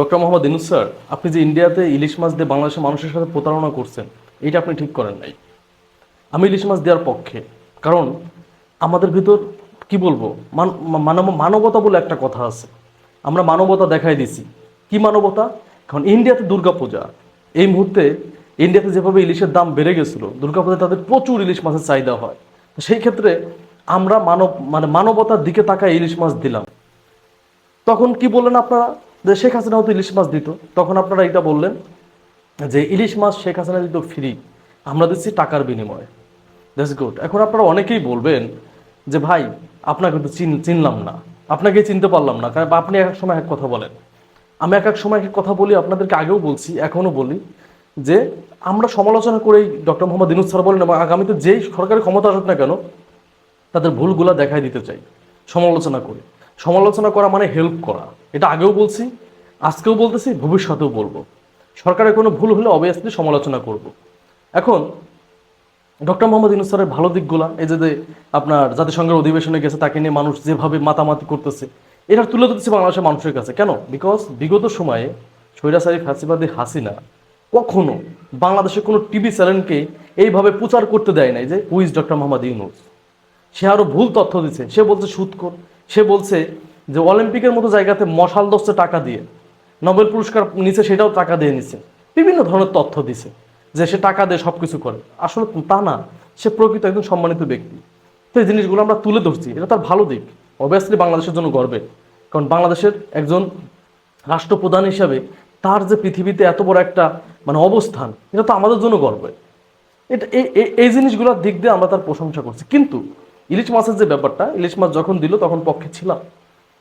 Doctor Mohammad Yunus sir, আপনি যে ইন্ডিয়াতে ইলিশ মাছ দিয়ে বাংলাদেশের মানুষের সাথে প্রতারণা করছেন, এটা আপনি ঠিক করেন নাই। আমি ইলিশ মাছ দেওয়ার পক্ষে, কারণ আমাদের ভিতর, কি বলব মানব- মানবতা বলে একটা কথা আছে। আমরা মানবতা দেখাই দিছি। কি মানবতা? কারণ ইন্ডিয়াতে দুর্গাপূজা। এই মুহূর্তে ইন্ডিয়াতে যেভাবে ইলিশের দাম বেড়ে গেছিল, দুর্গাপূজায় তাদের প্রচুর ইলিশ মাছের চাহিদা হয়। সেই ক্ষেত্রে আমরা মানব মানে মানবতার দিকে তাকায় ইলিশ মাছ দিলাম। তখন কি বললেন আপনারা? যে শেখ হাসিনাও তো ইলিশ মাছ দিত। তখন আপনারা এটা বললেন যে ইলিশ মাছ শেখ হাসিনা দিত ফ্রি আমরা দিচ্ছি টাকার বিনিময়ে। দ্যাটস গুড এখন আপনারা অনেকেই বলবেন যে, ভাই, আপনাকে তো চিন, চিনলাম না। আপনাকে চিনতে পারলাম না। কারণ আপনি এক এক সময় এক কথা বলেন। আমি এক এক সময় এক কথা বলি, আপনাদেরকে আগেও বলছি, এখনও বলি যে, আমরা সমালোচনা করেই ডক্টর মোহাম্মদ ইনুস স্যার বলেন এবং আগামীতে যেই সরকারি ক্ষমতা আসুক না কেন, তাদের ভুলগুলা দেখাই দিতে চাই। সমালোচনা করে। সমালোচনা করা মানে হেল্প করা। এটা আগেও বলছি, আজকেও বলতেছি, ভবিষ্যতেও বলব। সরকারের কোনো ভুল হলে অবভিয়াসলি সমালোচনা করব। এখন, ডক্টর মোহাম্মদ ইউনুস স্যারের ভালো দিকগুলা, এই যে আপনার জাতিসংঘের অধিবেশনে গেছে, তাকে নিয়ে মানুষ যেভাবে মাতামাতি করতেছে এটা তুলে ধরতেছে বাংলাদেশের মানুষের কাছে। কেন? বিকজ বিগত সময়ে স্বৈরাচারী ফ্যাসিবাদী হাসিনা কখনো বাংলাদেশের কোনো টিভি চ্যানেলকে এইভাবে প্রচার করতে দেয় নাই যে হুইজ ডক্টর মোহাম্মদ ইউনুস? সে আরও ভুল তথ্য দিচ্ছে সে বলছে সুৎকর সে বলছে যে অলিম্পিকের মতো জায়গাতে মশাল দশটা টাকা দিয়ে। নোবেল পুরস্কার নিচে সেটাও টাকা দিয়ে নিছে। বিভিন্ন ধরনের তথ্য দিছে যে সে টাকা দিয়ে সব কিছু করে। আসলে তা না, সে প্রকৃত একজন সম্মানিত ব্যক্তি। তো এই জিনিসগুলো আমরা তুলে ধরছি, এটা তার ভালো দিক। অবভিয়াসলি বাংলাদেশের জন্য গর্বের কারণ বাংলাদেশের একজন রাষ্ট্রপ্রধান হিসাবে তার যে পৃথিবীতে এত বড় একটা মানে অবস্থান, এটা তো আমাদের জন্য গর্বের। এটা এই- জিনিসগুলোর দিক দিয়ে আমরা তার প্রশংসা করছি। কিন্তু ইলিশ মাছের যে ব্যাপারটা, ইলিশ মাছ যখন দিল তখন পক্ষে ছিলাম।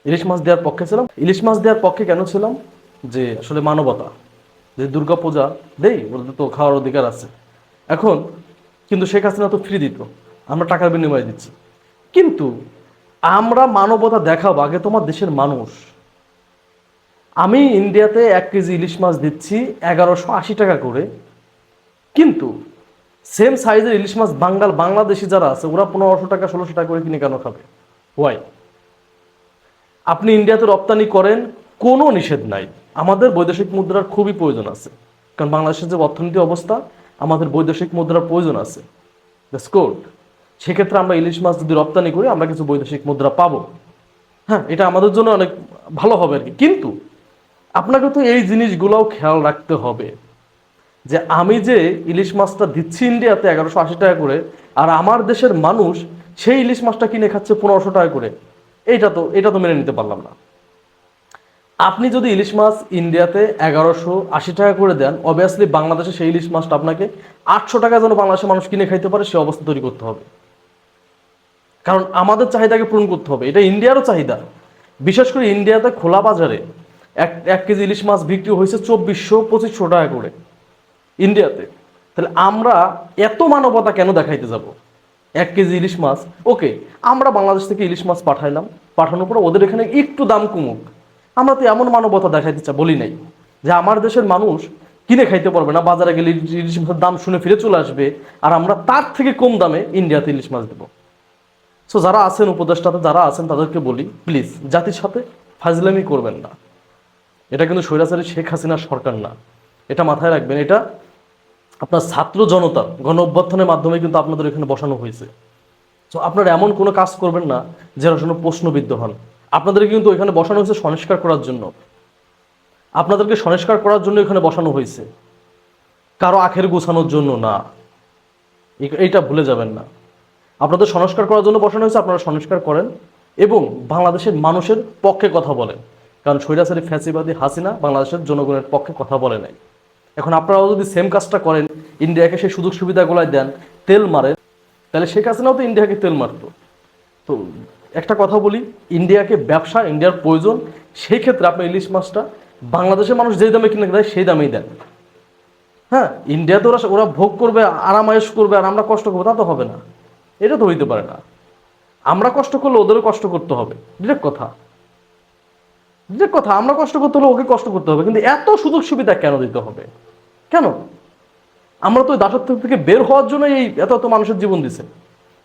ইলিশ মাছ দেওয়ার পক্ষে ছিলাম। ইলিশ মাছ দেওয়ার পক্ষে কেন ছিলাম? যে আসলে মানবতা, যে দুর্গা পূজা দেই, ওদের তো খাওয়ার অধিকার আছে। এখন কিন্তু শেখ হাসিনা তো ফ্রি দিত, আমরা টাকার বিনিময়ে দিচ্ছি। কিন্তু আমরা মানবতা দেখাবো আগে তোমার দেশের মানুষ। আমি ইন্ডিয়াতে এক কেজি ইলিশ মাছ দিচ্ছি এগারোশো আশি টাকা করে। কিন্তু সেম সাইজের ইলিশ মাছ বাঙ্গাল, বাংলাদেশি যারা আছে, ওরা পনেরোশো টাকা, ষোলোশো টাকা করে কিনে কেন খাবে? ওয়াই আপনি ইন্ডিয়াতে রপ্তানি করেন, কোনো নিষেধ নাই। আমাদের বৈদেশিক মুদ্রার খুবই প্রয়োজন আছে। কারণ বাংলাদেশের যে অর্থনীতি অবস্থা, আমাদের বৈদেশিক মুদ্রার প্রয়োজন আছে। দ্যাটস সেক্ষেত্রে আমরা ইলিশ মাছ যদি রপ্তানি করি, আমরা কিছু বৈদেশিক মুদ্রা পাবো। হ্যাঁ এটা আমাদের জন্য অনেক ভালো হবে আর কি। কিন্তু আপনাকে তো এই জিনিসগুলোও খেয়াল রাখতে হবে। যে আমি যে ইলিশ মাছটা দিচ্ছি ইন্ডিয়াতে এগারোশো আশি টাকা করে, আর আমার দেশের মানুষ সেই ইলিশ মাছটা কিনে খাচ্ছে পনেরোশো টাকা করে এটা তো এটা তো মেনে নিতে পারলাম না। আপনি যদি ইলিশ মাছ ইন্ডিয়াতে এগারোশো আশি টাকা করে দেন অবভিয়াসলি বাংলাদেশে সেই ইলিশ মাছটা আপনাকে আটশো টাকা যেন বাংলাদেশের মানুষ কিনে খাইতে পারে, সে অবস্থা তৈরি করতে হবে। কারণ আমাদের চাহিদাকে পূরণ করতে হবে, এটা ইন্ডিয়ারও চাহিদা। বিশেষ করে ইন্ডিয়াতে খোলা বাজারে এক এক কেজি ইলিশ মাছ বিক্রি হয়েছে চব্বিশশো পঁচিশশো টাকা করে। ইন্ডিয়াতে। তাহলে আমরা এত মানবতা কেন দেখাইতে যাব? এক কেজি ইলিশ মাছ, ওকে, আমরা বাংলাদেশ থেকে ইলিশ মাছ পাঠাইলাম, পাঠানোর পরে ওদের এখানে একটু দাম কমুক। আমরা তো এমন মানবতা দেখাইতে চা বলি নাই যে আমার দেশের মানুষ কিনে খাইতে পারবে না, বাজারে গেলে ইলিশ মাছের দাম শুনে ফিরে চলে আসবে, আর আমরা তার থেকে কম দামে ইন্ডিয়াতে ইলিশ মাছ দেবো। সো যারা আছেন উপদেষ্টাতে যারা আছেন, তাদেরকে বলি প্লিজ জাতির সাথে ফাজলামি করবেন না। এটা কিন্তু স্বৈরাচারী শেখ হাসিনার সরকার না। এটা মাথায় রাখবেন, এটা আপনার ছাত্র জনতা গণ অভ্যর্থনের মাধ্যমে কিন্তু আপনাদের এখানে বসানো হয়েছে। তো আপনারা এমন কোনো কাজ করবেন না, যারা জন্য প্রশ্নবিদ্ধ হন। আপনাদের কিন্তু এখানে বসানো হয়েছে সংস্কার করার জন্য। আপনাদেরকে সংস্কার করার জন্য এখানে বসানো হয়েছে। কারও আখের গোছানোর জন্য না। এইটা ভুলে যাবেন না। আপনাদের সংস্কার করার জন্য বসানো হয়েছে, আপনারা সংস্কার করেন এবং বাংলাদেশের মানুষের পক্ষে কথা বলেন। কারণ স্বৈরাচারী ফ্যাসিবাদী হাসিনা বাংলাদেশের জনগণের পক্ষে কথা বলে নাই। এখন আপনারাও যদি সেম কাজটা করেন, ইন্ডিয়াকে সেই সুযোগ সুবিধাগুলাই দেন, তেল মারেন, তাহলে শেখ হাসিনাও তো ইন্ডিয়াকে তেল মারতো। তো একটা কথা বলি, ইন্ডিয়াকে ব্যবসা, ইন্ডিয়ার প্রয়োজন, সেই ক্ষেত্রে আপনি ইলিশ মাছটা বাংলাদেশের মানুষ যেই দামে কিনে দেয়, সেই দামেই দেন। হ্যাঁ ইন্ডিয়াতে ওরা ওরা ভোগ করবে, আরামায়েশ করবে, আর আমরা কষ্ট করব, তা তো হবে না। এটা তো হইতে পারে না। আমরা কষ্ট করলে ওদেরও কষ্ট করতে হবে ডিরেক্ট কথা। ডিরেক্ট কথা, আমরা কষ্ট করতে হলে ওকে কষ্ট করতে হবে, কিন্তু এত সুযোগ সুবিধা কেন দিতে হবে? কেন? আমরা তো দাসত্ব থেকে বের হওয়ার জন্য এই এত এত মানুষের জীবন দিছে।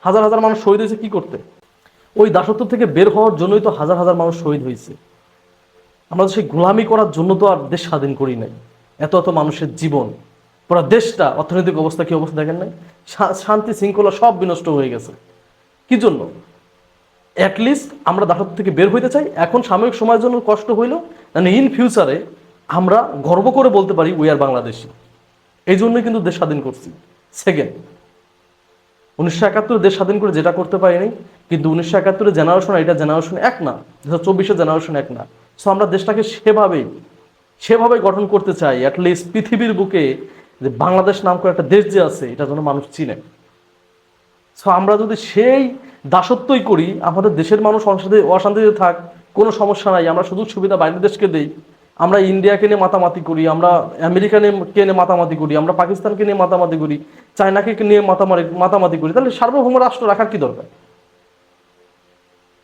হাজার হাজার মানুষ শহীদ হয়েছে কি করতে? ওই দাসত্ব থেকে বের হওয়ার জন্যই তো হাজার হাজার মানুষ শহীদ হয়েছে। আমরা তো সেই গোলামি করার জন্য তো আর দেশ স্বাধীন করি নাই। এত এত মানুষের জীবন। পুরো দেশটা, অর্থনৈতিক অবস্থা কি অবস্থা দেখেন নাই? শান্তি শৃঙ্খলা সব বিনষ্ট হয়ে গেছে। কি জন্য? অ্যাটলিস্ট আমরা দাসত্ব থেকে বের হইতে চাই। এখন সাময়িক সময়ের জন্য কষ্ট হইলেও মানে ইন ফিউচারে আমরা গর্ব করে বলতে পারি উই আর বাংলাদেশি। এই জন্যই কিন্তু দেশ স্বাধীন করছি। সেকেন্ড উনিশশো একাত্তরে দেশ স্বাধীন করে যেটা করতে পারিনি, কিন্তু উনিশশো একাত্তরে জেনারেশন এটা জেনারেশন এক না দু হাজার চব্বিশের জেনারেশন এক না। সো আমরা দেশটাকে সেভাবেই সেভাবে গঠন করতে চাই অ্যাটলিস্ট পৃথিবীর বুকে যে বাংলাদেশ নাম করে একটা দেশ যে আছে, এটা যেন মানুষ চিনে। সো আমরা যদি সেই দাসত্বই করি, আমাদের দেশের মানুষ অশান্তি অশান্তিতে থাক, কোনো সমস্যা নাই, আমরা সুযোগ সুবিধা বাইরের দেশকে দেই আমরা ইন্ডিয়াকে নিয়ে মাতামাতি করি, আমরা আমেরিকা কে নিয়ে মাতামাতি করি, আমরা পাকিস্তানকে নিয়ে মাতামাতি করি, চায়নাকে নিয়ে মাতামারি, মাতামাতি করি, তাহলে সার্বভৌম রাষ্ট্র রাখার কি দরকার?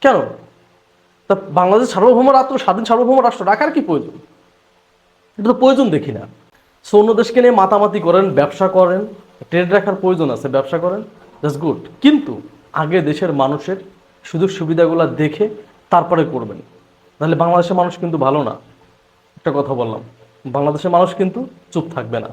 কেন? তা বাংলাদেশ সার্বভৌম রাষ্ট্র, স্বাধীন সার্বভৌম রাষ্ট্র, রাখার কি প্রয়োজন? এটা তো প্রয়োজন দেখি না। সো অন্য দেশকে নিয়ে মাতামাতি করেন, ব্যবসা করেন ট্রেড রাখার প্রয়োজন আছে, ব্যবসা করেন দ্যাটস গুড কিন্তু আগে দেশের মানুষের সুযোগ সুবিধাগুলো দেখে তারপরে করবেন। তাহলে বাংলাদেশের মানুষ কিন্তু ভালো না। একটা কথা বললাম বাংলাদেশের মানুষ কিন্তু চুপ থাকবে না।